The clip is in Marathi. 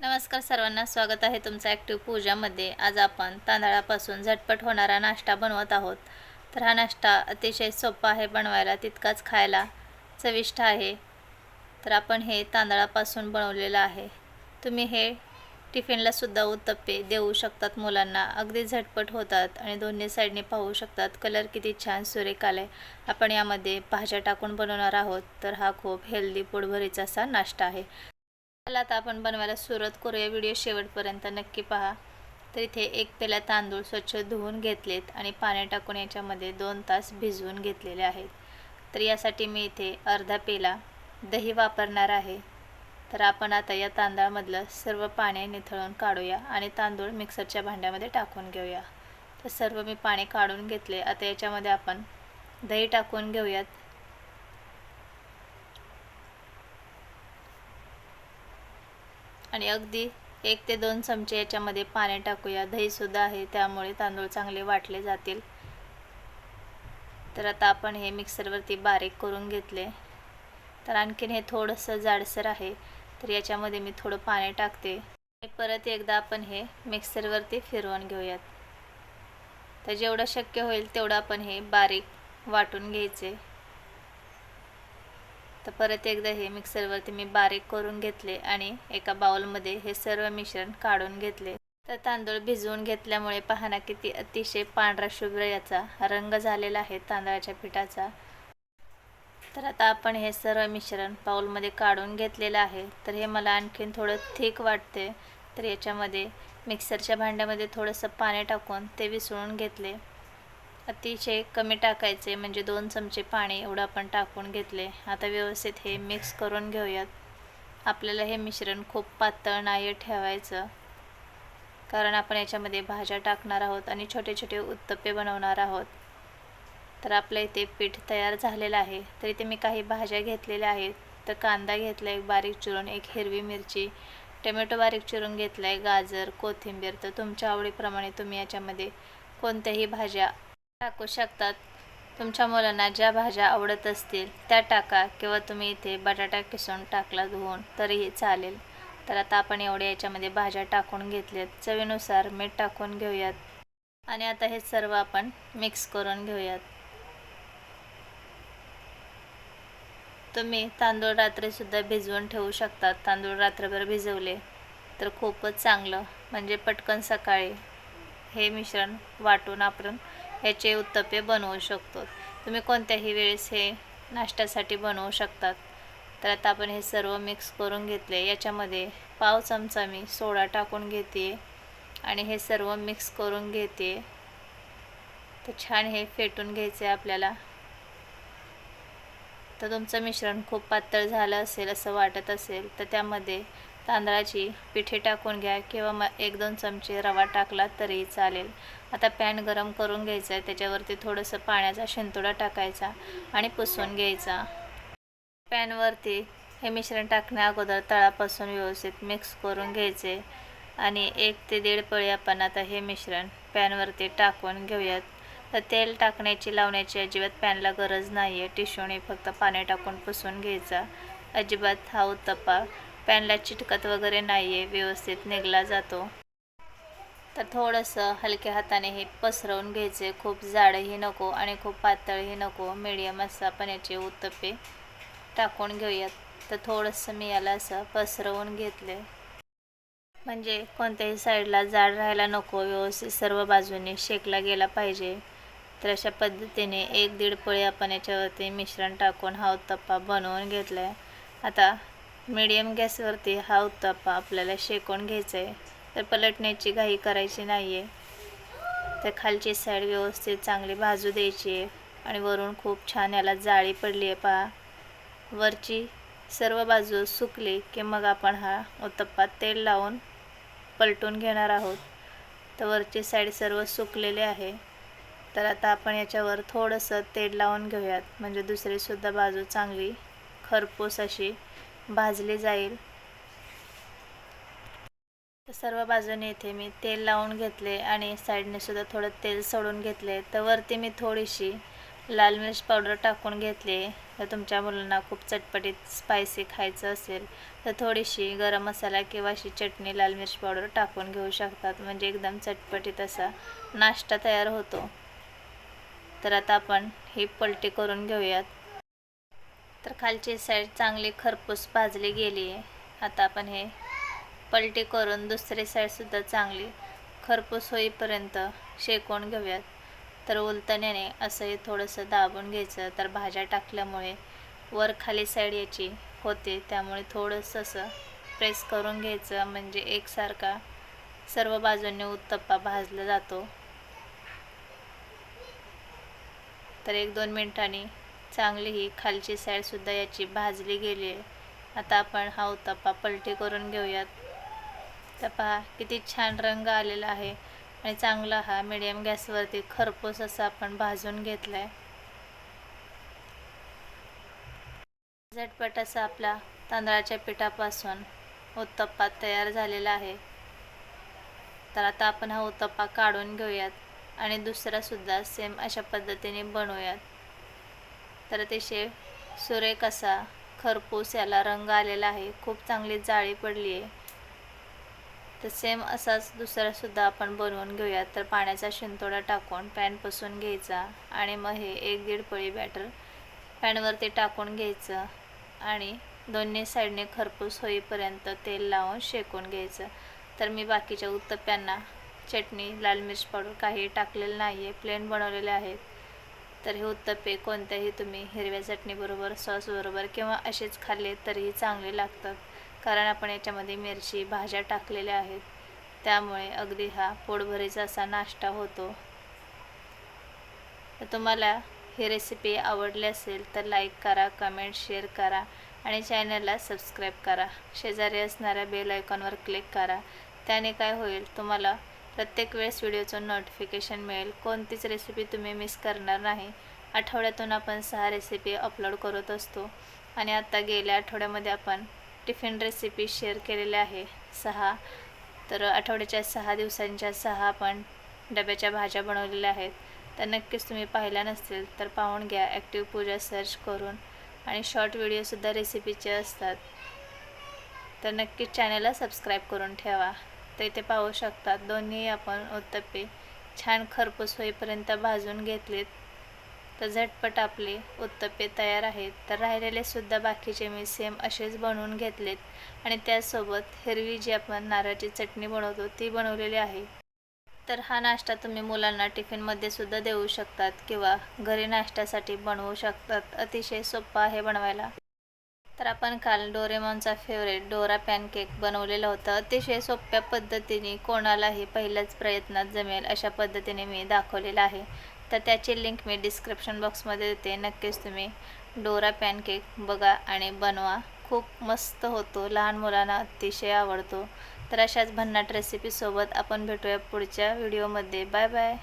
नमस्कार सर्वांना स्वागत आहे तुमचं ॲक्टिव्ह पूजामध्ये आज आपण तांदळापासून झटपट होणारा नाश्ता बनवत आहोत. तर हा नाश्ता अतिशय सोपा आहे बनवायला तितकाच खायला चविष्ट आहे. तर आपण हे तांदळापासून बनवलेलं आहे. तुम्ही हे टिफिनला सुद्धा उत्तप्पे देऊ शकतात मुलांना. अगदी झटपट होतात आणि दोन्ही साईडने पाहू शकतात. कलर किती छान सुरेख आला आहे आपण यामध्ये भाज्या टाकून बनवणार आहोत. तर हा खूप हेल्दी पोटभरीचा असा नाश्ता आहे. चला आता आपण बनवायला सुरुवात करूया. व्हिडिओ शेवटपर्यंत नक्की पहा. तर इथे एक पेला तांदूळ स्वच्छ धुवून घेतलेत आणि पाणी टाकून याच्यामध्ये दोन तास भिजवून घेतलेले आहेत. तर यासाठी मी इथे अर्धा पेला दही वापरणार आहे. तर आपण आता या तांदळामधलं सर्व पाणी निथळून काढूया आणि तांदूळ मिक्सरच्या भांड्यामध्ये टाकून घेऊया. तर सर्व मी पाणी काढून घेतले. आता याच्यामध्ये आपण दही टाकून घेऊयात. आणि अगदी एक ते दोन चमचे याच्यामध्ये पाणी टाकूया. दहीसुद्धा आहे त्यामुळे तांदूळ चांगले वाटले जातील. तर आता आपण हे मिक्सरवरती बारीक करून घेतले. तर आणखीन हे थोडंसं जाडसर आहे तर याच्यामध्ये मी थोडं पाणी टाकते. आणि परत एकदा आपण हे मिक्सरवरती फिरवून घेऊयात. तर जेवढं शक्य होईल तेवढं आपण हे बारीक वाटून घ्यायचे. तर परत एकदा हे मिक्सरवरती मी बारीक करून घेतले आणि एका बाउलमध्ये हे सर्व मिश्रण काढून घेतले. तर तांदूळ भिजवून घेतल्यामुळे पाहना किती अतिशय पांढरा शुभ्र याचा रंग झालेला आहे तांदळाच्या पिठाचा. तर आता आपण हे सर्व मिश्रण बाउलमध्ये काढून घेतलेलं आहे. तर हे मला आणखीन थोडं थिक वाटते. तर याच्यामध्ये मिक्सरच्या भांड्यामध्ये थोडंसं पाणी टाकून ते विसळून घेतले. अतिशय कमी टाकायचे म्हणजे दोन चमचे पाणी एवढं आपण टाकून घेतले. आता व्यवस्थित हे मिक्स करून घेऊयात. आपल्याला हे मिश्रण खूप पातळ नाही ठेवायचं. कारण आपण याच्यामध्ये भाज्या टाकणार आहोत आणि छोटे छोटे उत्तप्पे बनवणार आहोत. तर आपलं इथे पीठ तयार झालेलं आहे. तर इथे मी काही भाज्या घेतलेल्या आहेत. तर कांदा घेतला एक बारीक चिरून एक हिरवी मिरची टोमॅटो बारीक चिरून घेतला आहे गाजर कोथिंबीर. तर तुमच्या आवडीप्रमाणे तुम्ही याच्यामध्ये कोणत्याही भाज्या टाकू शकतात. तुमच्या मुलांना ज्या भाज्या आवडत असतील त्या टाका किंवा तुम्ही इथे बटाटा किसून टाकला धुवून तरीही चालेल. तर आता आपण एवढ्या याच्यामध्ये भाज्या टाकून घेतल्यात. चवीनुसार मीठ टाकून घेऊयात. आणि आता हे सर्व आपण मिक्स करून घेऊयात. तुम्ही तांदूळ रात्रीसुद्धा भिजवून ठेवू शकतात. तांदूळ रात्रभर भिजवले तर खूपच चांगलं. म्हणजे पटकन सकाळी हे मिश्रण वाटून आपण ह्याचे उत्तप्पे बनवू शकतो. तुम्ही कोणत्याही वेळेस हे नाश्त्यासाठी बनवू शकतात. तर आता आपण हे सर्व मिक्स करून घेतले. याच्यामध्ये पाव चमचा मी सोडा टाकून घेते. आणि हे सर्व मिक्स करून घेते. तर छान हे फेटून घ्यायचे आपल्याला. तर तुमचं मिश्रण खूप पातळ झालं असेल असं वाटत असेल तर त्यामध्ये तांदळाची पिठे टाकून घ्या किंवा मग एक दोन चमचे रवा टाकला तरी चालेल. आता पॅन गरम करून घ्यायचा आहे त्याच्यावरती थोडंसं पाण्याचा शिंतोडा टाकायचा आणि पुसून घ्यायचा. पॅनवरती हे मिश्रण टाकण्या अगोदर तळापासून व्यवस्थित मिक्स करून घ्यायचे आणि एक ते दीड पळी आपण आता हे मिश्रण पॅनवरती टाकून घेऊयात. तर तेल टाकण्याची लावण्याची अजिबात पॅनला गरज नाही आहे टिश्यूने फक्त पाणी टाकून पुसून घ्यायचा. अजिबात हा उत्तप्पा पॅनला चिटकत वगैरे नाही आहे व्यवस्थित निघला जातो. तर थोडंसं हलक्या हाताने हे पसरवून घ्यायचे. खूप जाडही नको आणि खूप पातळही नको. मिडियम असं आपण याचे उत्तप्पे टाकून घेऊयात. तर थोडंसं मी याला असं पसरवून घेतले. म्हणजे कोणत्याही साईडला जाड राहायला नको. व्यवस्थित सर्व बाजूने शेकला गेला पाहिजे. तर अशा पद्धतीने एक दीड पळी आपण याच्यावरती मिश्रण टाकून हा उत्तप्पा बनवून घेतला आहे आता मीडियम गॅसवरती हा उत्तप्पा आपल्याला शेकून घ्यायचा आहे तर पलटण्याची घाई करायची नाही आहे तर खालची साईड व्यवस्थित चांगली भाजू द्यायची आहे. आणि वरून खूप छान याला जाळी पडली आहे पहा. वरची सर्व बाजू सुकली की मग आपण हा उत्तप्पा तेल लावून पलटून घेणार आहोत. तर वरची साईड सर्व सुकलेले आहे. तर आता आपण याच्यावर थोडंसं तेल लावून घेऊयात. म्हणजे दुसरीसुद्धा बाजू चांगली खरपूस अशी भाजली जाईल. सर्व बाजूने इथे मी तेल लावून घेतले आणि साईडने सुद्धा थोडं तेल सोडून घेतले. तर वरती मी थोडीशी लाल मिरच पावडर टाकून घेतली. तर तुमच्या मुलांना खूप चटपटीत स्पायसी खायचं असेल तर थोडीशी गरम मसाला किंवा अशी चटणी लाल मिरच पावडर टाकून घेऊ शकतात. म्हणजे एकदम चटपटीत असा नाश्ता तयार होतो. तर आता आपण ही पलटी करून घेऊयात. तर खालची साईड चांगली खरपूस भाजली गेली. आहे आता आपण हे पलटी करून दुसरी साईडसुद्धा चांगली खरपूस होईपर्यंत शेकून घेऊयात. तर उलटण्याने असंही थोडंसं दाबून घ्यायचं. तर भाज्या टाकल्यामुळे वर खाली साईड याची होते. त्यामुळे थोडंसं असं प्रेस करून घ्यायचं. म्हणजे एकसारखा सर्व बाजूंनी उत्तप्पा भाजला जातो. तर एक दोन मिनिटांनी चांगली ही खालची साईडसुद्धा याची भाजली गेली आहे. आता आपण हा उत्तप्पा पलटी करून घेऊयात. तर पहा किती छान रंग आलेला आहे आणि चांगला हा मिडियम गॅसवरती खरपूस असा आपण भाजून घेतला आहे झटपट असा आपला तांदळाच्या पिठापासून उत्तप्पा तयार झालेला आहे. तर आता आपण हा उत्तप्पा काढून घेऊयात आणि दुसरासुद्धा सेम अशा पद्धतीने बनवूयात. तर अतिशय सुरेख असा खरपूस याला रंग आलेला आहे. खूप चांगली जाळी पडली आहे तर सेम असाच दुसरासुद्धा आपण बनवून घेऊयात. तर पाण्याचा शिंतोडा टाकून पॅन पसून घ्यायचा आणि मग हे एक दीड पळी बॅटर पॅनवरती टाकून घ्यायचं आणि दोन्ही साईडने खरपूस होईपर्यंत तेल लावून शेकून घ्यायचं. तर मी बाकीच्या उत्तप्प्यांना चटणी लाल मिरच पावडर काही टाकलेलं नाही आहे प्लेन बनवलेले आहेत. तर हे उत्तप्पे कोणत्याही तुम्ही हिरव्या चटणीबरोबर सॉसबरोबर किंवा असेच खाल्ले तरीही चांगले लागतात. कारण आपण याच्यामध्ये मिरची भाज्या टाकलेल्या आहेत. त्यामुळे अगदी हा पोटभरीचा असा नाश्ता होतो. तर तुम्हाला ही रेसिपी आवडली असेल तर लाईक करा कमेंट शेअर करा आणि चॅनलला सबस्क्राईब करा. शेजारी असणाऱ्या बेल आयकॉनवर क्लिक करा. त्याने काय होईल तुम्हाला प्रत्येक वेळेस व्हिडिओचं नोटिफिकेशन मिळेल. कोणतीच रेसिपी तुम्ही मिस करणार नाही. आठवड्यातून आपण सहा रेसिपी अपलोड करत असतो. आणि आत्ता गेल्या आठवड्यामध्ये आपण टिफिन रेसिपी शेअर केलेल्या आहे. सहा. तर आठवड्याच्या सहा दिवसांच्या सहा आपण डब्याच्या भाज्या बनवलेल्या आहेत. तर नक्कीच तुम्ही पाहिल्या नसतील तर पाहून घ्या. ॲक्टिव्ह पूजा सर्च करून. आणि शॉर्ट व्हिडिओसुद्धा रेसिपीचे असतात. तर नक्कीच चॅनलला सबस्क्राईब करून ठेवा. तर इथे पाहू शकतात. दोन्ही आपण उत्तप्पे छान खरपूस होईपर्यंत भाजून घेतलेत. तर झटपट आपले उत्तप्पे तयार आहेत. तर राहिलेले सुद्धा बाकीचे मी सेम असेच बनवून घेतलेत. आणि त्यासोबत हिरवी जी आपण नारळाची चटणी बनवतो ती बनवलेली आहे. तर हा नाश्ता तुम्ही मुलांना टिफिनमध्ये सुद्धा देऊ शकतात किंवा घरी नाश्त्यासाठी बनवू शकतात. अतिशय सोपा आहे बनवायला. तर आपण काल डोरेमॉनचा फेवरेट डोरा पॅनकेक बनवलेलं होतं. अतिशय सोप्या पद्धतीने कोणालाही पहिल्याच प्रयत्नात जमेल अशा पद्धतीने मी दाखवलेलं आहे. तर त्याची लिंक मी डिस्क्रिप्शन बॉक्समध्ये देते. नक्कीच तुम्ही डोरा पॅनकेक बघा आणि बनवा. खूप मस्त होतो. लहान मुलांना अतिशय आवडतो. तर अशाच भन्नाट रेसिपीसोबत आपण भेटूया पुढच्या व्हिडिओमध्ये बाय बाय